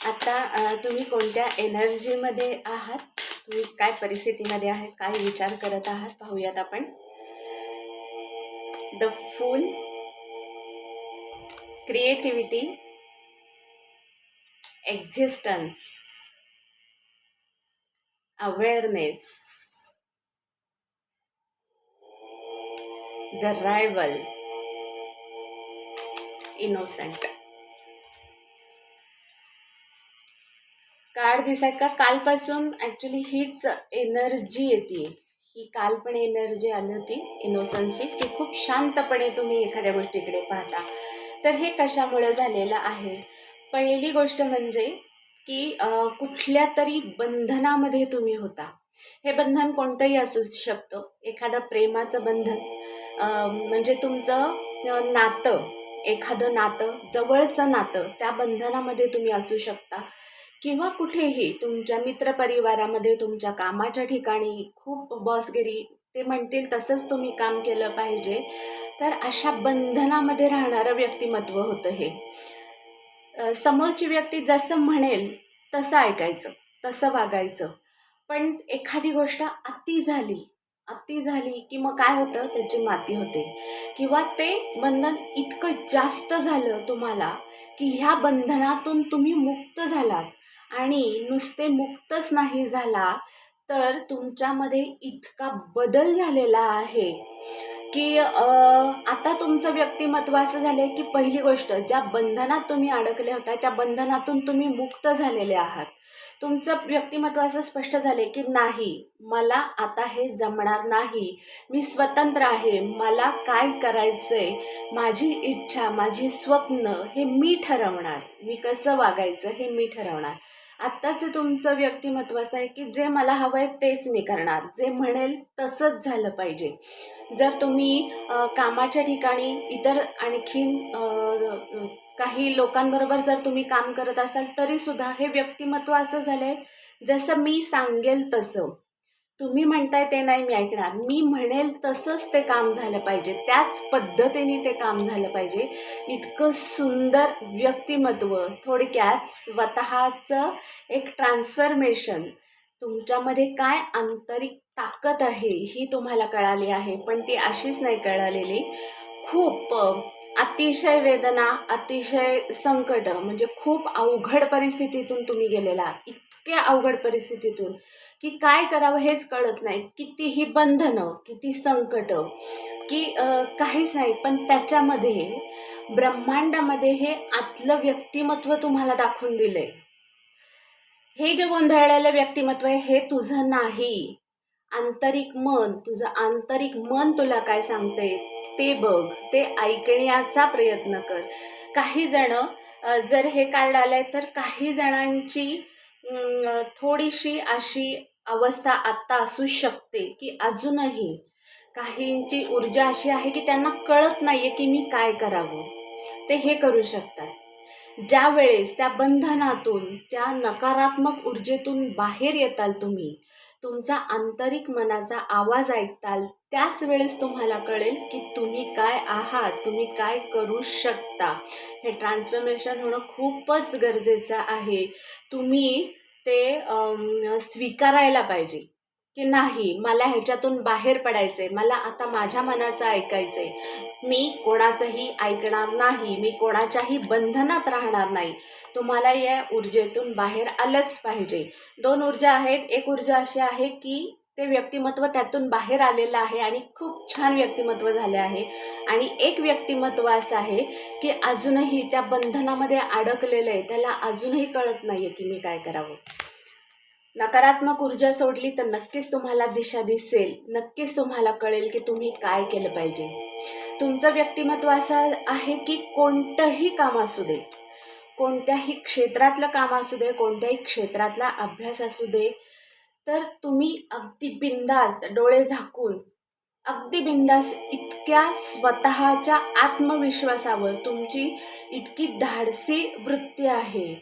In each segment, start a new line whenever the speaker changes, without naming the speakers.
आता तुम्ही कोणत्या एनर्जीमध्ये आहात? तुम्ही काय परिस्थितीमध्ये आहात? काय विचार करत आहात? पाहूयात आपण. The full creativity existence awareness the rival innocent card दिसाय का कालपासून ॲक्च्युली हीच एनर्जी येते ही काल पण एनर्जी आली होती इनोसन्सची की खूप शांतपणे तुम्ही एखाद्या गोष्टीकडे पाहता. तर हे कशामुळे झालेलं आहे? पहिली गोष्ट म्हणजे की कुठल्या तरी बंधनामध्ये तुम्ही होता. हे बंधन कोणतंही असू शकतं. एखादं प्रेमाचं बंधन. म्हणजे तुमचं नातं. एखादं नातं जवळचं नातं त्या बंधनामध्ये तुम्ही असू शकता. किंवा कुठेही तुमच्या मित्रपरिवारामध्ये तुमच्या कामाच्या ठिकाणी खूप बॉसगिरी ते म्हणतील तसंच तुम्ही काम केलं पाहिजे. तर अशा बंधनामध्ये राहणारं व्यक्तिमत्व होतं हे. समोरची व्यक्ती जसं म्हणेल तसं ऐकायचं तसं वागायचं. पण एखादी गोष्ट अति झाली अति झाली की मग काय होतं? त्याची माती होते. किंवा ते बंधन इतकं जास्त झालं तुम्हाला की ह्या बंधनातून तुम्ही मुक्त झालात. आणि नुसते मुक्तच नाही झाला तर तुमच्यामध्ये इतका बदल झालेला आहे. की आता तुमचं व्यक्तिमत्व असं झालं आहे की पहिली गोष्ट ज्या बंधनात तुम्ही अडकले होता त्या बंधनातून तुम्ही मुक्त झालेले आहात. तुमचं व्यक्तिमत्व असं स्पष्ट झाले की नाही मला आता हे जमणार नाही. मी स्वतंत्र आहे मला काय करायचंय? माझी इच्छा माझी स्वप्न हे मी ठरवणार. मी कसं वागायचं हे मी ठरवणार. आत्ताचं तुमचं व्यक्तिमत्व असं आहे की जे मला हवं आहे तेच मी करणार. जे म्हणेल तसंच झालं पाहिजे. जर तुम्ही कामाच्या ठिकाणी इतर आणखीन काही लोकांबरोबर जर तुम्ही काम करत असाल तरीसुद्धा हे व्यक्तिमत्व असं झालं आहे जसं मी सांगेल तसं. तुम्ही म्हणताय ते नाही मी ऐकणार. मी म्हणेल तसंच ते काम झालं पाहिजे. त्याच पद्धतीने ते काम झालं पाहिजे. इतकं सुंदर व्यक्तिमत्व थोडक्यात स्वतःचं एक ट्रान्सफॉर्मेशन तुमच्यामध्ये काय आंतरिक ताकद आहे ही तुम्हाला कळाली आहे. पण ती अशीच नाही कळालेली. खूप अतिशय वेदना अतिशय संकट म्हणजे खूप अवघड परिस्थितीतून तुम्ही गेलेला आहात. इतक्या अवघड परिस्थितीतून की काय करावं हेच कळत नाही कितीही बंधनं किती संकट की काहीच नाही पण त्याच्यामध्ये ब्रह्मांडामध्ये हे आतलं व्यक्तिमत्व तुम्हाला दाखवून दिलंय. हे जे गोंधळलेलं व्यक्तिमत्व आहे हे तुझं नाही. आंतरिक मन तुझं आंतरिक मन तुला काय सांगते ते बघ ते ऐकण्याचा प्रयत्न कर. काही जण जर हे कार्ड आलंय तर काही जणांची थोडीशी अशी अवस्था आत्ता असू शकते की अजूनही काहींची ऊर्जा अशी आहे की त्यांना कळत नाही आहे की मी काय करावं. ते हे करू शकतात. ज्या वेळेस त्या बंधनातून त्या नकारात्मक ऊर्जेतून बाहेर येताल तुम्ही तुमचा आंतरिक मनाचा आवाज ऐकताल त्याच वेळेस तुम्हाला कळेल की तुम्ही काय आहात तुम्ही काय करू शकता. हे ट्रान्सफॉर्मेशन होणं खूपच गरजेचं आहे. तुम्ही ते स्वीकारायला पाहिजे. की नाही मला ह्याच्यातून बाहेर पडायचंय. मला आता माझ्या मनाचं ऐकायचंय. मी कोणाचंही ऐकणार नाही. मी कोणाच्याही बंधनात राहणार नाही. तुम्हाला या ऊर्जेतून बाहेर आलंच पाहिजे. दोन ऊर्जा आहेत. एक ऊर्जा अशी आहे की ते व्यक्तिमत्व त्यातून बाहेर आलेलं आहे आणि खूप छान व्यक्तिमत्व झाले आहे. आणि एक व्यक्तिमत्व असं आहे की अजूनही त्या बंधनामध्ये अडकलेलं आहे. त्याला अजूनही कळत नाही आहे की मी काय करावं. नकारात्मक ऊर्जा सोडली तर नक्कीच तुम्हाला दिशा दिसेल. नक्कीच तुम्हाला कळेल की तुम्ही काय केलं पाहिजे. तुमचं व्यक्तिमत्व असं आहे की कोणतंही काम असू दे कोणत्याही क्षेत्रातलं काम असू दे कोणत्याही क्षेत्रातला अभ्यास असू दे तर तुम्ही अगदी बिंदास्त डोळे झाकून अगदी बिंदास इतक्या स्वतःच्या आत्मविश्वासावर तुमची इतकी धाडसी वृत्ती आहे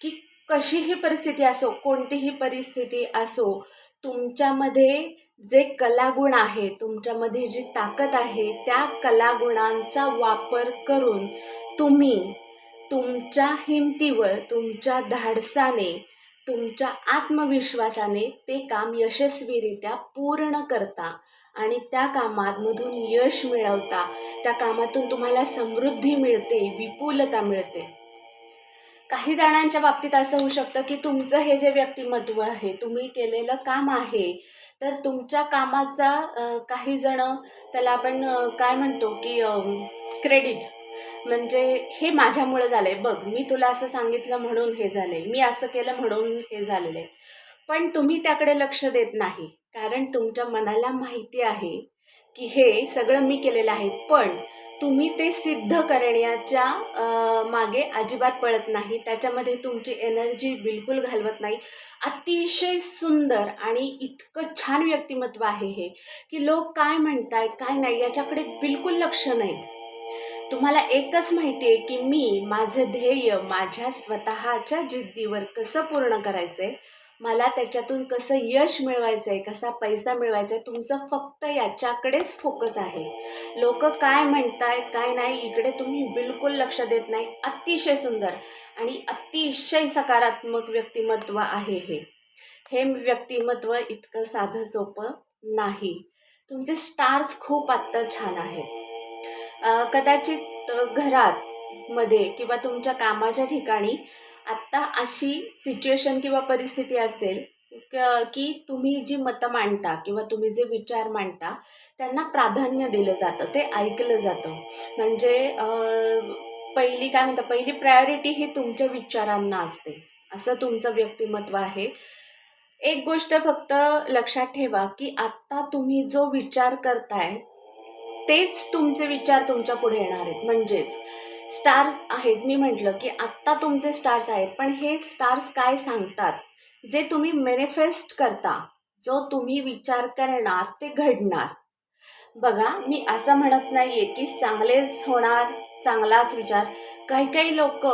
की कशीही परिस्थिती असो कोणतीही परिस्थिती असो तुमच्यामध्ये जे कलागुण आहे तुमच्यामध्ये जी ताकद आहे त्या कलागुणांचा वापर करून तुम्ही तुमच्या हिमतीवर तुमच्या धाडसाने तुमच्या आत्मविश्वासाने ते काम यशस्वीरित्या पूर्ण करता आणि त्या कामामधून यश मिळवता. त्या कामातून तुम्हाला समृद्धी मिळते विपुलता मिळते. काही जणांच्या बाबतीत असं होऊ शकतं की तुमचं हे जे व्यक्तिमत्व आहे तुम्ही केलेलं काम आहे तर तुमच्या कामाचा काही जण त्याला आपण काय म्हणतो की क्रेडिट म्हणजे हे माझ्यामुळे आहे बघ मी तुला असं सांगितलं म्हणून हे झालं आहे मी असं केलं म्हणून हे झालेलं आहे. पण तुम्ही त्याकडे लक्ष देत नाही. कारण तुमच्या मनाला माहिती आहे की हे सगळं मी केलेलं आहे. पण तुम्ही ते सिद्ध करण्याच्या मागे अजिबात पळत नाही. त्याच्यामध्ये तुमची एनर्जी बिलकुल घालवत नाही. अतिशय सुंदर आणि इतकं छान व्यक्तिमत्व आहे हे की लोक काय म्हणतायत काय नाही याच्याकडे बिलकुल लक्ष नाही तुम्हाला एकच माहिती आहे की मी माझं ध्येय माझ्या स्वतःच्या जिद्दीवर कसं पूर्ण करायचं आहे मला त्याच्यातून कसं यश मिळवायचं आहे कसा पैसा मिळवायचा आहे तुमचं फक्त याच्याकडेच फोकस आहे. लोक काय म्हणतायत काय नाही इकडे तुम्ही बिलकुल लक्ष देत नाही. अतिशय सुंदर आणि अतिशय सकारात्मक व्यक्तिमत्व आहे हे. हे व्यक्तिमत्व इतकं साधं सोपं नाही. तुमचे स्टार्स खूप आत्ता छान आहेत. कदाचित घरात मध्ये किंवा तुमच्या कामाच्या ठिकाणी आत्ता अशी सिच्युएशन किंवा परिस्थिती असेल की तुम्ही जी मतं मांडता किंवा तुम्ही जे विचार मांडता त्यांना प्राधान्य दिलं जातं ते ऐकलं जातं. म्हणजे पहिली काय म्हणतात पहिली प्रायोरिटी ही तुमच्या विचारांना असते. असं तुमचं व्यक्तिमत्व आहे. एक गोष्ट फक्त लक्षात ठेवा की आत्ता तुम्ही जो विचार करताय तेच तुमचे विचार तुमच्यापुढे येणार आहेत. म्हणजेच स्टार्स आहेत. मी म्हटलं की आत्ता तुमचे स्टार्स आहेत. पण हे स्टार्स काय सांगतात? जे तुम्ही मॅनिफेस्ट करता जो तुम्ही विचार करणार ते घडणार. बघा मी असं म्हणत नाही आहे की चांगलेच होणार चांगलाच विचार. काही काही लोक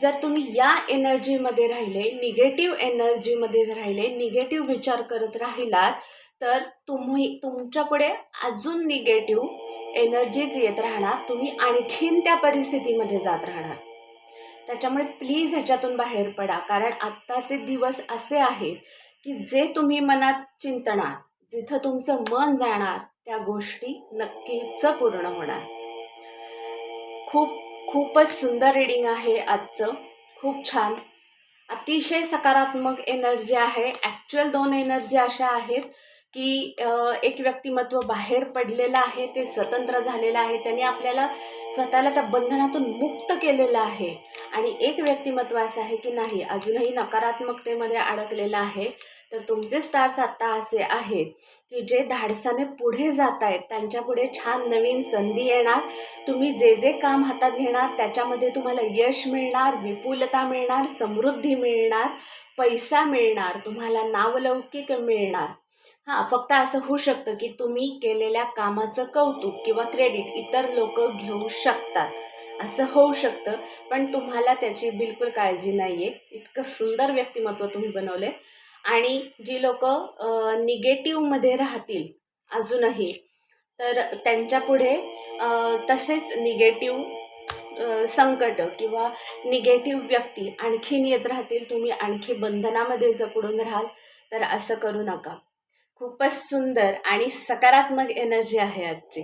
जर तुम्ही या एनर्जीमध्ये राहिले निगेटिव्ह एनर्जीमध्ये राहिले निगेटिव्ह विचार करत राहिलात तर तुम्ही तुमच्यापुढे अजून निगेटिव्ह एनर्जीज येत राहणार. तुम्ही आणखीन त्या परिस्थितीमध्ये जात राहणार. त्याच्यामुळे प्लीज ह्याच्यातून बाहेर पडा. कारण आत्ताचे दिवस असे आहेत की जे तुम्ही मनात चिंतणार जिथं तुमचं मन जाणार त्या गोष्टी नक्कीच पूर्ण होणार. खूप खूपच सुंदर रिडिंग आहे आजचं. खूप छान. अतिशय सकारात्मक एनर्जी आहे. ॲक्च्युअल दोन एनर्जी अशा आहेत. की एक व्यक्तिमत्व बाहेर पडलेलं आहे ते स्वतंत्र झालेलं आहे त्याने आपल्याला स्वतःला त्या बंधनातून मुक्त केलेलं आहे. आणि एक व्यक्तिमत्व असं आहे की नाही अजूनही नकारात्मकतेमध्ये अडकलेलं आहे. तर तुमचे स्टार्स आत्ता असे आहेत की जे धाडसाने पुढे जात आहेत त्यांच्यापुढे छान नवीन संधी येणार. तुम्ही जे जे काम हातात घेणार त्याच्यामध्ये तुम्हाला यश मिळणार विपुलता मिळणार समृद्धी मिळणार पैसा मिळणार तुम्हाला नावलौकिक मिळणार. हां फक्त असं होऊ शकतं की तुम्ही केलेल्या कामाचं कौतुक किंवा क्रेडिट इतर लोक घेऊ शकतात. असं होऊ शकतं पण तुम्हाला त्याची बिलकुल काळजी नाही आहे इतकं सुंदर व्यक्तिमत्व तुम्ही बनवले आणि जी लोक निगेटिव्हमध्ये राहतील अजूनही तर त्यांच्यापुढे तसेच निगेटिव्ह संकट किंवा निगेटिव्ह व्यक्ती आणखीन येत राहतील. तुम्ही आणखी बंधनामध्ये जकडून राहाल तर असं करू नका. खूपच सुंदर आणि सकारात्मक एनर्जी आहे आजची.